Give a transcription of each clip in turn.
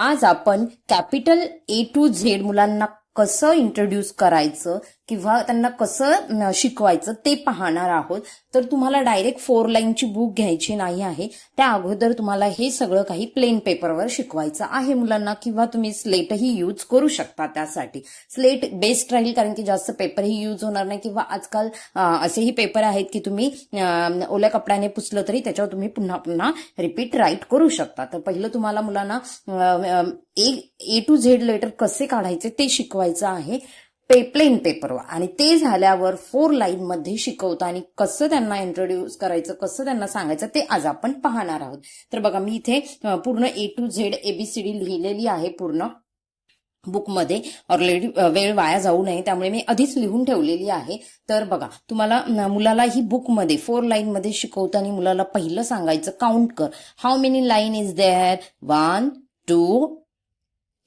आज आपण capital A to Z मुलांना कसं इंट्रोड्यूस करायचं? किंवा त्यांना कसं शिकवायचं ते पाहणार आहोत. तर तुम्हाला डायरेक्ट फोर लाईनची बुक घ्यायची नाही आहे. त्या अगोदर तुम्हाला हे सगळं काही प्लेन पेपरवर शिकवायचं आहे मुलांना किंवा तुम्ही स्लेटही यूज करू शकता त्यासाठी. स्लेट बेस्ट राहील कारण की जास्त पेपरही यूज होणार नाही किंवा आजकाल असेही पेपर आहेत की तुम्ही ओल्या कपड्याने पुसलं तरी त्याच्यावर तुम्ही पुन्हा पुन्हा रिपीट राईट करू शकता. तर पहिलं तुम्हाला मुलांना A A to Z letter कसे काढायचे ते शिकवायचं आहे. पे प्लेन पेपरवर आणि ते झाल्यावर फोर लाईन मध्ये शिकवतं आणि कसं त्यांना इंट्रोड्यूस करायचं कसं त्यांना सांगायचं ते आज आपण पाहणार आहोत. तर बघा मी इथे पूर्ण ए टू झेड एबीसीडी लिहिलेली आहे पूर्ण बुकमध्ये ऑलरेडी वेळ वाया जाऊ नये त्यामुळे मी आधीच लिहून ठेवलेली आहे. तर बघा तुम्हाला मुलाला ही बुकमध्ये फोर लाईन मध्ये शिकवताना मुलाला पहिलं सांगायचं काउंट कर. How many line is there one two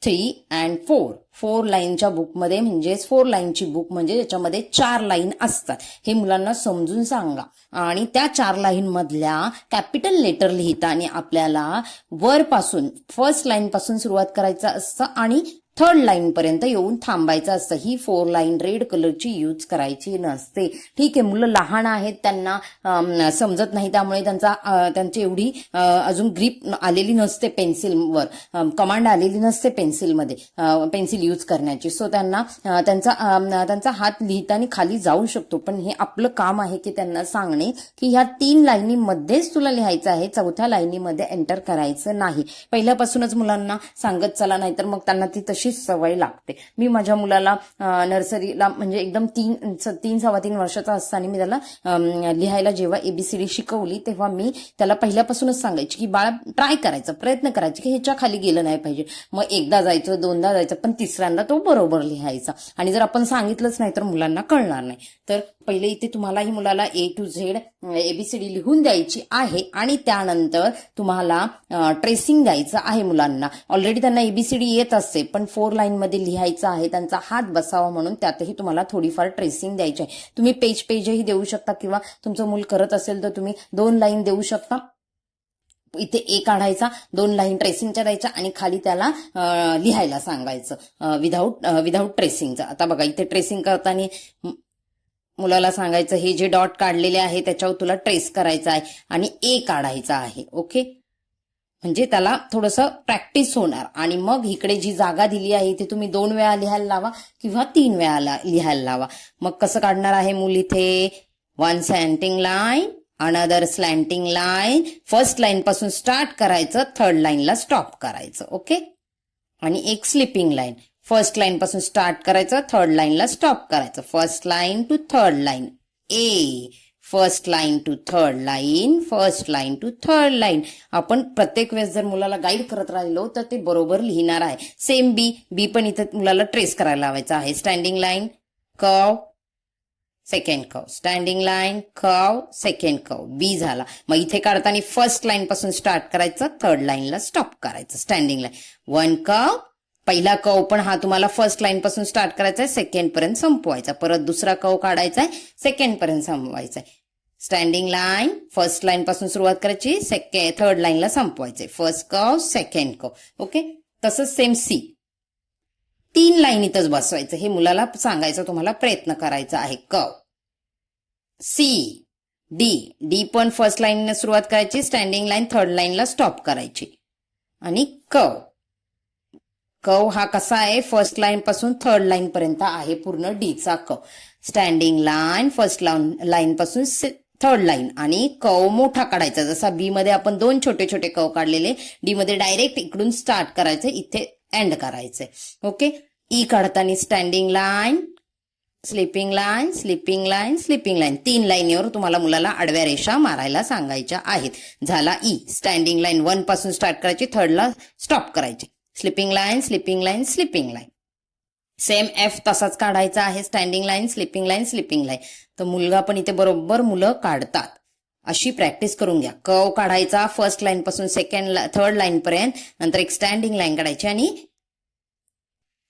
three and four four लाईनच्या बुकमध्ये म्हणजेच फोर लाईनची बुक म्हणजे त्याच्यामध्ये चार लाईन असतात. हे मुलांना समजून सांगा. आणि त्या चार लाईन मधल्या कॅपिटल लेटर लिहिताना आपल्याला वरपासून फर्स्ट लाईन पासून सुरुवात करायचं असतं आणि थर्ड लाईन पर्यंत येऊन थांबायचं असतं. ही फोर लाईन रेड कलरची यूज करायची नसते. ठीक आहे मुलं लहान आहेत त्यांना समजत नाही. त्यामुळे त्यांचा त्यांची एवढी अजून ग्रीप आलेली नसते पेन्सिलवर कमांड आलेली नसते पेन्सिलमध्ये पेन्सिल यूज करण्याची. सो त्यांना त्यांचा त्यांचा हात लिहिताना खाली जाऊ शकतो. पण हे आपलं काम आहे की त्यांना सांगणे की ह्या तीन लाईनीमध्येच तुला लिहायचं आहे. चौथ्या लाईनीमध्ये एंटर करायचं नाही. पहिल्यापासूनच मुलांना सांगत चला नाही तर मग त्यांना ती तशी तशीच सवय लागते. मी माझ्या मुलाला नर्सरीला म्हणजे एकदम तीन स- तीन सव्वा तीन वर्षाचा असताना मी त्याला लिहायला जेव्हा एबीसीडी शिकवली तेव्हा मी त्याला पहिल्यापासूनच सांगायची की बाळा ट्राय करायचा प्रयत्न करायचे की ह्याच्या खाली गेलं नाही पाहिजे. मग एकदा जायचं दोनदा जायचं पण तिसऱ्यांदा तो बरोबर लिहायचा. आणि जर आपण सांगितलंच नाही तर मुलांना कळणार नाही. तर पहिले इथे तुम्हालाही मुलाला ए टू झेड एबीसीडी लिहून द्यायची आहे आणि त्यानंतर तुम्हाला ट्रेसिंग द्यायचं आहे मुलांना. ऑलरेडी त्यांना एबीसीडी येत असते पण फोर लाईनमध्ये लिहायचं आहे त्यांचा हात बसावा म्हणून त्यातही तुम्हाला थोडीफार ट्रेसिंग द्यायची आहे. तुम्ही पेज पेजही देऊ शकता किंवा तुमचं मूल करत असेल तर तुम्ही दोन लाईन देऊ शकता. इथे ए काढायचा दोन लाईन ट्रेसिंगच्या द्यायच्या आणि खाली त्याला लिहायला सांगायचं. विदाऊट विदाऊट ट्रेसिंगचं आता बघा इथे ट्रेसिंग करताना मुलाला सांगायचं हे जे डॉट काढलेले आहे त्याच्यावर तुला ट्रेस करायचं आहे आणि ए काढायचा आहे. ओके म्हणजे त्याला थोडंसं प्रॅक्टिस होणार. आणि मग इकडे जी जागा दिली आहे ती तुम्ही दोन वेळा लिहायला लावा किंवा तीन वेळा लिहायला लावा. मग कसं काढणार आहे मूल इथे? One slanting line another slanting line first line पासून स्टार्ट करायचं थर्ड लाईनला स्टॉप करायचं ओके आणि एक स्लिपिंग लाईन फर्स्ट लाईन पासून स्टार्ट करायचं थर्ड लाईनला स्टॉप करायचं. First line to third line A first line to third line first line to third line आपण प्रत्येक वेळेस जर मुलाला गाईड करत राहिलो तर ते बरोबर लिहिणार आहे. सेम बी बी पण इथं मुलाला ट्रेस करायला लावायचं आहे. Standing line curve second curve standing line curve second curve B झाला. मग इथे काढताना फर्स्ट लाईन पासून स्टार्ट करायचं थर्ड लाईनला स्टॉप करायचं. स्टँडिंग लाईन वन कव पहिला कव पण हा तुम्हाला फर्स्ट लाईन पासून स्टार्ट करायचा आहे सेकंड पर्यंत संपवायचा. परत दुसरा कव काढायचा आहे सेकंड पर्यंत संपवायचा आहे स्टँडिंग लाईन फर्स्ट लाईन पासून सुरुवात करायची सेकंड थर्ड लाईनला संपवायचे first curve second curve. Okay तसंच सेम सी तीन लाईनीतच बसवायचं. हे मुलाला सांगायचं तुम्हाला प्रयत्न करायचा आहे. कव. सी डी डी पण फर्स्ट लाईनने सुरुवात करायची स्टँडिंग लाईन थर्ड लाईनला स्टॉप करायची. आणि कव. कव हा कसा आहे? फर्स्ट लाईन पासून थर्ड लाईन पर्यंत आहे पूर्ण डीचा curve. Standing line first line पासून थर्ड लाईन आणि कव मोठा काढायचा. जसा बी मध्ये आपण दोन छोटे छोटे कव काढलेले डी मध्ये डायरेक्ट इकडून स्टार्ट करायचं इथे एंड करायचंय. ओके ई e काढताना standing line sleeping line sleeping line sleeping line तीन लाईनीवर तुम्हाला मुलाला आडव्या रेषा मारायला सांगायच्या आहेत. झाला ई स्टँडिंग लाईन वनपासून स्टार्ट करायची थर्डला स्टॉप करायची. Sleeping line sleeping line sleeping line same F तसाच काढायचा आहे. Standing line sleeping line sleeping line तर मुलगा पण इथे बरोबर मुलं काढतात. अशी प्रॅक्टिस करून घ्या. कव काढायचा फर्स्ट लाईन पासून सेकंड थर्ड लाईन पर्यंत. नंतर एक स्टँडिंग लाईन काढायची आणि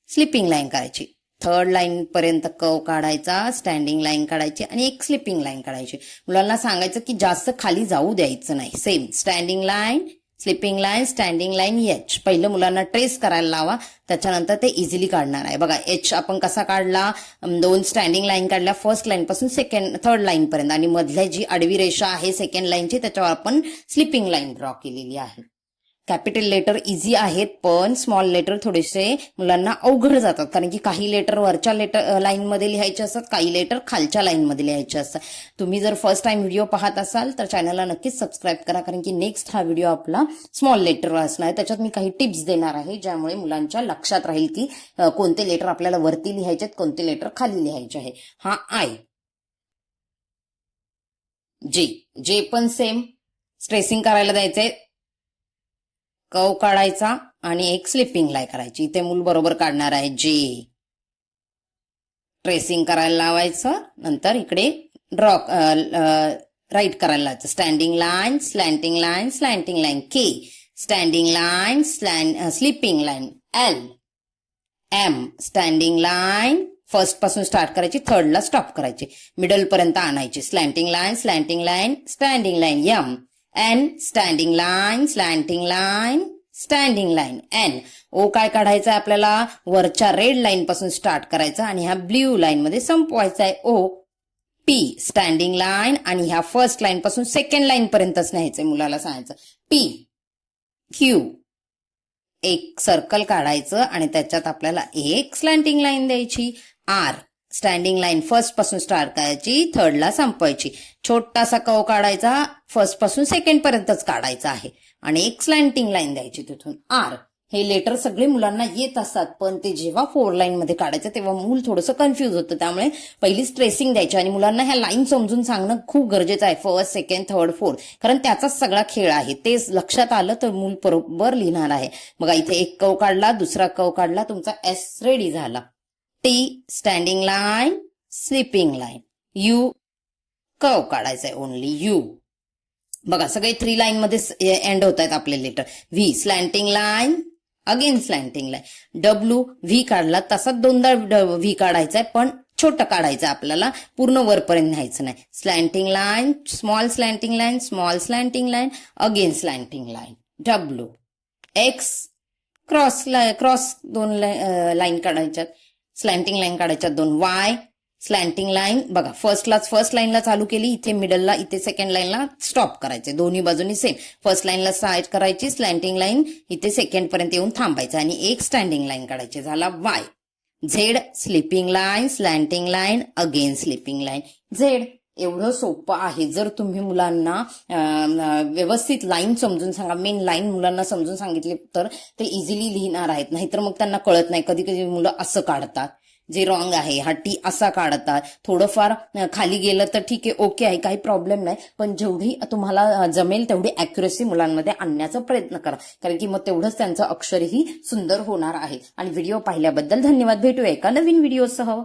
स्लिपिंग लाईन काढायची थर्ड लाईन पर्यंत कव काढायचा स्टँडिंग लाईन काढायची आणि एक स्लिपिंग लाईन काढायची. मुलांना सांगायचं की जास्त खाली जाऊ द्यायचं नाही. Same standing line sleeping line standing line H पहिलं मुलांना ट्रेस करायला लावा. त्याच्यानंतर ते इझिली काढणार आहे. बघा एच आपण कसा काढला? दोन स्टँडिंग लाईन काढल्या फर्स्ट लाईन पासून सेकंड थर्ड लाईन पर्यंत. आणि मधल्या जी आडवी रेषा आहे सेकंड लाईनची त्याच्यावर आपण स्लिपिंग लाईन ड्रॉ केलेली आहे. कॅपिटल लेटर इझी आहेत पण स्मॉल लेटर थोडेसे मुलांना अवघड जातात. कारण की काही लेटर वरच्या लेटर लाईनमध्ये लिहायचे असतात काही लेटर खालच्या लाईनमध्ये लिहायचे असतात. तुम्ही जर फर्स्ट टाइम व्हिडिओ पाहत असाल तर चॅनलला नक्कीच सबस्क्राईब करा कारण की नेक्स्ट हा व्हिडिओ आपला स्मॉल लेटर असणार आहे. त्याच्यात मी काही टिप्स देणार आहे ज्यामुळे मुलांच्या लक्षात राहील की कोणते लेटर आपल्याला वरती लिहायचे आहेत कोणते लेटर खाली लिहायचे आहे. हा आय जे जे पण सेम स्ट्रेसिंग करायला द्यायचंय. कव काढायचा आणि एक स्लिपिंग लाय करायची. इथे मूल बरोबर काढणार आहे जे ट्रेसिंग करायला लावायचं. नंतर इकडे ड्रॉ राईट करायला लावायचं. Standing line slanting line slanting line K standing line slant sleeping line L M standing line फर्स्टपासून start करायची. थर्डला स्टॉप करायची. मिडल पर्यंत आणायची. Slanting line slanting line standing line M N standing line slanting line standing line N O काय काढायचं आहे आपल्याला? वरच्या रेड लाईन पासून स्टार्ट करायचं आणि ह्या ब्ल्यू लाईन मध्ये संपवायचा आहे. ओ पी स्टँडिंग लाईन आणि ह्या फर्स्ट लाईन पासून सेकंड लाईन पर्यंतच न्यायचंय मुलाला सांगायचं. पी क्यू एक सर्कल काढायचं आणि त्याच्यात आपल्याला एक स्लँटिंग लाईन द्यायची. आर स्टँडिंग लाईन फर्स्टपासून स्टार्ट करायची थर्डला संपवायची. छोटासा कव काढायचा फर्स्टपासून सेकंड पर्यंतच काढायचा आहे. आणि एक स्लँटिंग लाईन द्यायची तिथून. आर हे लेटर सगळे मुलांना येत असतात पण ते जेव्हा फोर लाईन मध्ये काढायचं तेव्हा मूल थोडंसं कन्फ्युज होतं. त्यामुळे पहिली स्ट्रेसिंग द्यायची आणि मुलांना ह्या लाईन समजून सांगणं खूप गरजेचं आहे. फर्स्ट सेकंड थर्ड फोर्थ कारण त्याचाच सगळा खेळ आहे. ते लक्षात आलं तर मूल बरोबर लिहिणार आहे. बघा इथे एक कव काढला दुसरा कव काढला तुमचा एस रेडी झाला. T standing line sleeping line U curve काढायचा आहे ओनली यू बघा सगळे थ्री लाईन मध्ये एंड होत आहेत आपले letter V slanting line again slanting line W V काढला तसाच दोनदा व्ही काढायचा आहे पण छोटं काढायचं आहे आपल्याला. पूर्ण वरपर्यंत न्यायचं नाही. Slanting line small slanting line small slanting line again slanting line W X cross cross दोन लाईन काढायच्यात. स्लँटिंग लाईन काढायच्या दोन. वाय स्लँटिंग लाईन बघा फर्स्टलाच फर्स्ट लाईनला चालू केली. इथे मिडलला इथे सेकंड लाईनला स्टॉप करायचे. दोन्ही बाजूनी सेम फर्स्ट लाईनला साईड करायची स्लँटिंग लाईन इथे सेकंड पर्यंत येऊन थांबायचं. आणि एक स्टँडिंग लाईन काढायची. झाला Y Z sleeping line slanting line again sleeping line Z एवढं सोपं आहे. जर तुम्ही मुलांना व्यवस्थित लाईन समजून सांगा मेन लाईन मुलांना समजून सांगितले तर ते इझिली लिहिणार आहेत. नाहीतर मग त्यांना कळत नाही. कधी कधी मुलं असं काढतात. जे रॉंग आहे हा टी असा काढतात. थोडंफार खाली गेलं तर ठीक आहे ओके आहे काही प्रॉब्लेम नाही. पण जेवढी तुम्हाला जमेल तेवढी अॅक्युरेसी मुलांमध्ये आणण्याचा प्रयत्न करा. कारण की मग तेवढंच त्यांचं अक्षरही सुंदर होणार आहे. आणि व्हिडिओ पाहिल्याबद्दल धन्यवाद. भेटूया एका नवीन व्हिडिओसह